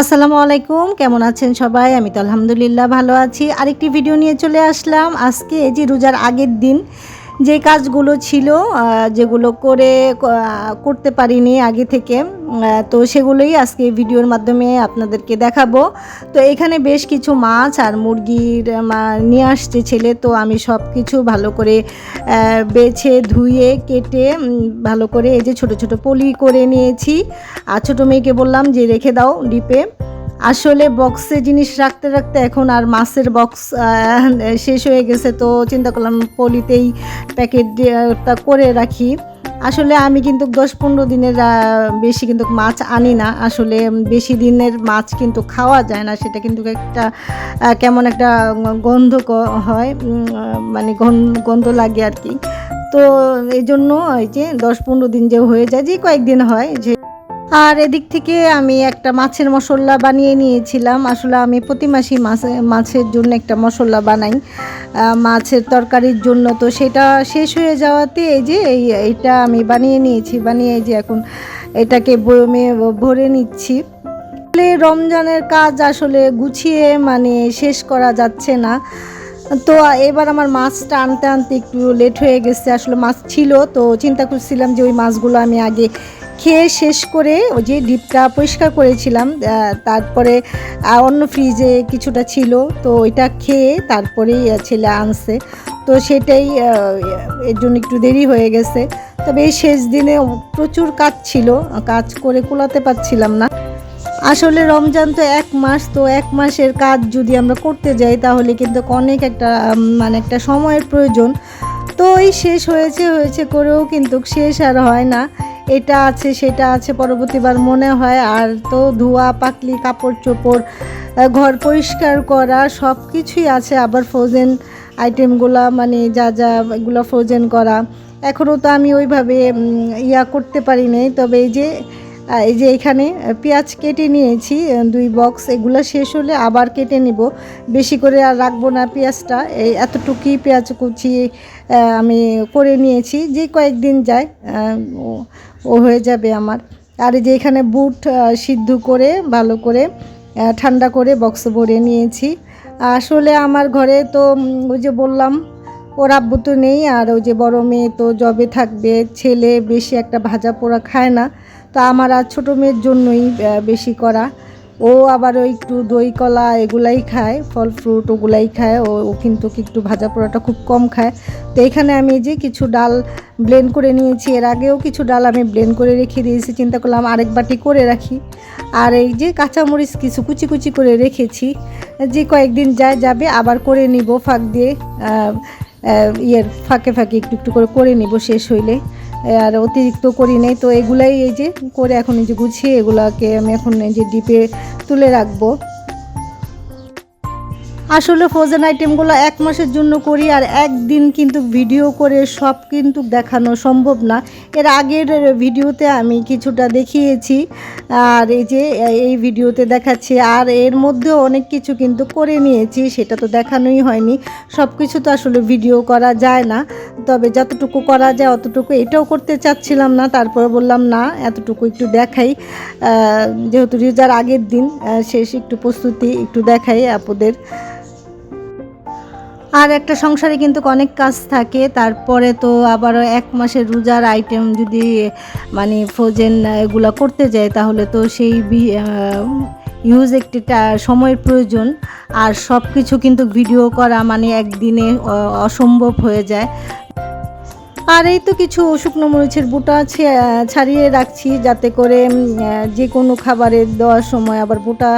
আসসালামু আলাইকুম, কেমন আছেন সবাই? আমি তো আলহামদুলিল্লাহ ভালো আছি। আরেকটি ভিডিও নিয়ে চলে আসলাম। আজকে এই যে রোজার আগের দিন যে কাজগুলো ছিল যেগুলো করে করতে পারিনি আগে থেকে তো সেগুলোই আজকে ভিডিওর মাধ্যমে আপনাদেরকে দেখাবো। তো এখানে বেশ কিছু মাছ আর মুরগির নিয়ে আসছে ছেলে, তো আমি সব কিছু ভালো করে বেছে, ধুয়ে, কেটে ভালো করে এই যে ছোট ছোট পলি করে নিয়েছি। আর ছোটো মেয়েকে বললাম যে রেখে দাও ডিপে। আসলে বক্সে জিনিস রাখতে রাখতে এখন আর মাছের বক্স শেষ হয়ে গেছে, তো চিন্তা করলাম পলিতেই প্যাকেটটা করে রাখি। আসলে আমি কিন্তু দশ পনেরো দিনের বেশি কিন্তু মাছ আনি না। আসলে বেশি দিনের মাছ কিন্তু খাওয়া যায় না, সেটা কিন্তু একটা কেমন একটা গন্ধ হয় মানে গন্ধ লাগে আর কি। তো এই জন্য এই যে দশ পনেরো দিন যে হয়ে যায়, যে কয়েকদিন হয়, যে আর এদিক থেকে আমি একটা মাছের মশলা বানিয়ে নিয়েছিলাম। আসলে আমি প্রতি মাসেই মাছে, মাছের জন্য একটা মশলা বানাই। মাছের তরকারির জন্য। তো সেটা শেষ হয়ে যাওয়াতে এই যে এই, এইটা আমি বানিয়ে নিয়েছি, বানিয়ে যে এখন এটাকে বয়মে ভরে নিচ্ছি। আসলে রমজানের কাজ আসলে গুছিয়ে মানে শেষ করা যাচ্ছে না। তো এবার আমার মাছটা আনতে আনতে একটু লেট হয়ে গেছে। আসলে মাছ ছিল, তো চিন্তা করছিলাম যে ওই মাছগুলো আমি আগে খেয়ে শেষ করে ওই যে ডিপটা পরিষ্কার করেছিলাম তারপরে অন্য ফ্রিজে কিছুটা ছিল, তো ওইটা খেয়ে তারপরেই ছেলে আনছে। তো সেটাই এর জন্য একটু দেরি হয়ে গেছে। তবে এই শেষ দিনে প্রচুর কাজ ছিল, কাজ করে কুলাতে পারছিলাম না। আসলে রমজান তো এক মাস, তো এক মাসের কাজ যদি আমরা করতে যাই, তাহলে কিন্তু অনেক একটা মানে একটা সময়ের প্রয়োজন। তো এই শেষ হয়েছে হয়েছে করেও কিন্তু শেষ আর হয় না। এটা আছে, সেটা আছে, পরবর্তীবার মনে হয়। আর তো ধোয়া পাকলি কাপড় চোপড় ঘর পরিষ্কার করা সব কিছুই আছে। আবার ফ্রোজেন আইটেমগুলা মানে যা যা এগুলো ফ্রোজেন করা। এখনও তো আমি ওইভাবে ইয়া করতে পারি নাই। তবে এই যে এই যে এখানে পেঁয়াজ কেটে নিয়েছি দুই বক্স, এগুলো শেষ হলে আবার কেটে নিব। বেশি করে আর রাখব না পেঁয়াজটা, এই এতটুকুই পেঁয়াজ কুচি আমি করে নিয়েছি। যে কয়েকদিন যায় ও- হয়ে যাবে আমার। আর এই যে এখানে বুট সিদ্ধ করে, ভালো করে ঠান্ডা করে বক্স ভরে নিয়েছি। আসলে আমার ঘরে তো ওই যে বললাম, ওর আব্বু তো নেই, আর ওই যে বড় মেয়ে তো জবে থাকবে, ছেলে বেশি একটা ভাজা পোড়া খায় না। তো আমার আর ছোটো মেয়ের জন্যই বেশি করা। ও আবার ওই একটু দই কলা এগুলাই খায়, ফল ফ্রুট ওগুলাই খায়। ও ও কিন্তু একটু ভাজা পোড়াটা খুব কম খায়। তো এখানে আমি যে কিছু ডাল ব্লেন্ড করে নিয়েছি। এর আগেও কিছু ডাল আমি ব্লেন্ড করে রেখে দিয়েছি। চিন্তা করলাম আরেক বাটি করে রাখি। আর এই যে কাঁচামরিচ কিছু কুচি কুচি করে রেখেছি। যে কয়েকদিন যায় যাবে আবার করে নিব ফাঁক দিয়ে। ইয়ের ফাঁকে ফাঁকে একটু একটু করে করে নিব শেষ হইলে। আর অতিরিক্ত করি নেই, তো এগুলাই এই যে করে এখন এই যে গুছিয়ে এগুলাকে আমি এখন এই যে ডিপে তুলে রাখব। আসলে ফ্রোজেন আইটেমগুলো এক মাসের জন্য করি আর একদিন কিন্তু ভিডিও করে সব কিন্তু দেখানো সম্ভব না। এর আগের ভিডিওতে আমি কিছুটা দেখিয়েছি, আর এই যে এই ভিডিওতে দেখাচ্ছি, আর এর মধ্যে অনেক কিছু কিন্তু করে নিয়েছি, সেটা তো দেখানোই হয়নি। সব কিছু তো আসলে ভিডিও করা যায় না। তবে যতটুকু করা যায় অতটুকু। এটাও করতে চাচ্ছিলাম না, তারপরে বললাম, না, এতটুকু একটু দেখাই। যেহেতু রিজার আগের দিন শেষ একটু প্রস্তুতি একটু দেখাই আপুদের। আর একটা সংসারে কিন্তু অনেক কাজ থাকে, তারপরে তো আবারও এক মাসের রোজার আইটেম যদি মানে ফ্রোজেন এগুলো করতে যায়, তাহলে তো সেই ইউজ একটি সময়ের প্রয়োজন। আর সব কিছু কিন্তু ভিডিও করা মানে একদিনে অসম্ভব হয়ে যায়। আর এই তো কিছু শুকনো মরিচের বুটা ছাড়িয়ে রাখছি যাতে করে যে কোনো খাবারে দেওয়ার সময় আবার বুটা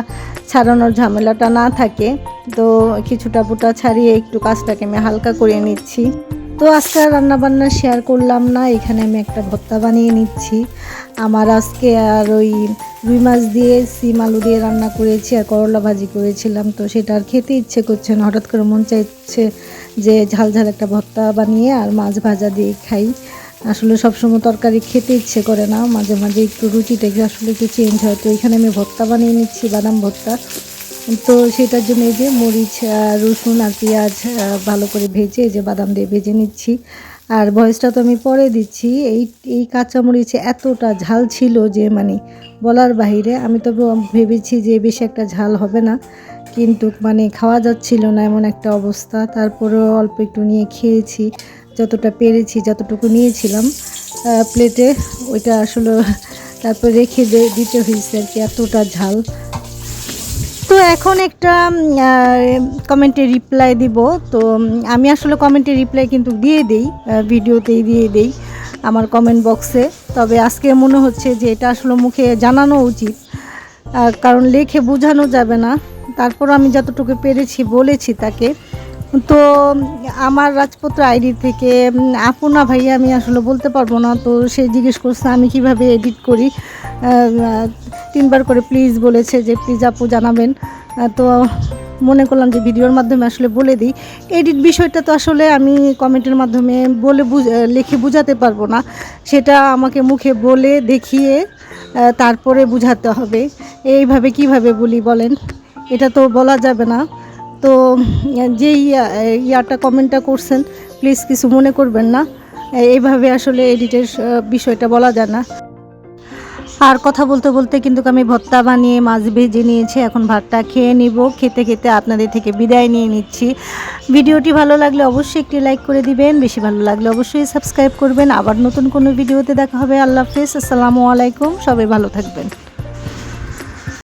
ছাড়ানোর ঝামেলাটা না থাকে। তো কিছুটা বুটা ছাড়িয়ে একটু কাজটাকে আমি হালকা করে নিচ্ছি। তো আজকে রান্না বান্না শেয়ার করলাম না, এখানে আমি একটা ভর্তা বানিয়ে নিচ্ছি। আমার আজকে আর ওই রুই মাছ দিয়ে, সিম আলু দিয়ে রান্না করেছি আর করলা ভাজি করেছিলাম, তো সেটা আর খেতে ইচ্ছে করছে না। হঠাৎ করে মন চাইছে যে ঝাল ঝাল একটা ভর্তা বানিয়ে আর মাছ ভাজা দিয়ে খাই। আসলে সবসময় তরকারি খেতে ইচ্ছে করে না, মাঝে মাঝে একটু রুচিটা আসলে একটু চেঞ্জ হয়, তো এখানে আমি ভর্তা বানিয়ে নিচ্ছি, বাদাম ভর্তা। তো সেটার জন্য এই যে মরিচ রসুন আর পেঁয়াজ ভালো করে ভেজে যে বাদাম দিয়ে ভেজে নিচ্ছি। আর ভয়েসটা তো আমি পরে দিচ্ছি। এই এই কাঁচামরিচ এতটা ঝাল ছিল যে মানে বলার বাইরে আমি তো ভেবেছি যে বেশি একটা ঝাল হবে না। কিন্তু মানে খাওয়া যাচ্ছিল না এমন একটা অবস্থা। তারপরেও অল্প একটু নিয়ে খেয়েছি, যতটা পেরেছি, যতটুকু নিয়েছিলাম প্লেটে ওইটা আসলে তারপর রেখে দিতে হয়েছে আর কি, এতটা ঝাল। তো এখন একটা কমেন্টে রিপ্লাই দিব। তো আমি আসলে কমেন্টে রিপ্লাই কিন্তু দিয়ে দেই ভিডিওতেই দিয়ে দেই আমার কমেন্ট বক্সে তবে আজকে মনে হচ্ছে যে এটা আসলে মুখে জানানো উচিত কারণ লেখে বোঝানো যাবে না। তারপর আমি যতটুকু পেরেছি বলেছি তাকে। তো আমার রাজপুত্র আইডি থেকে আপনা ভাইয়া আমি আসলে বলতে পারব না। তো সে জিজ্ঞেস করছে আমি কীভাবে এডিট করি তিনবার করে প্লিজ বলেছে যে প্লিজ আপু জানাবেন। তো মনে করলাম যে ভিডিওর মাধ্যমে আসলে বলে দিই। এডিট বিষয়টা তো আসলে আমি কমেন্টের মাধ্যমে বলে লিখে বোঝাতে পারব না। সেটা আমাকে মুখে বলে দেখিয়ে তারপরে বুঝাতে হবে। এইভাবে কীভাবে বলি বলেন? এটা তো বলা যাবে না। তো যেই ইয়াটা কমেন্টটা করছেন প্লিজ কিছু মনে করবেন না। এইভাবে আসলে এডিটের বিষয়টা বলা যায় না। আর কথা বলতে বলতে কিন্তু আমি ভত্তা বানিয়ে, মাছ ভেজে নিয়েছি। এখন ভাতটা খেয়ে নিব। খেতে খেতে আপনাদের থেকে বিদায় নিয়ে নিচ্ছি। ভিডিওটি ভালো লাগলে অবশ্যই একটি লাইক করে দিবেন। বেশি ভালো লাগলে অবশ্যই সাবস্ক্রাইব করবেন। আবার নতুন কোনো ভিডিওতে দেখা হবে। আল্লাহ হাফিজ। আসসালামু আলাইকুম। সবাই ভালো থাকবেন।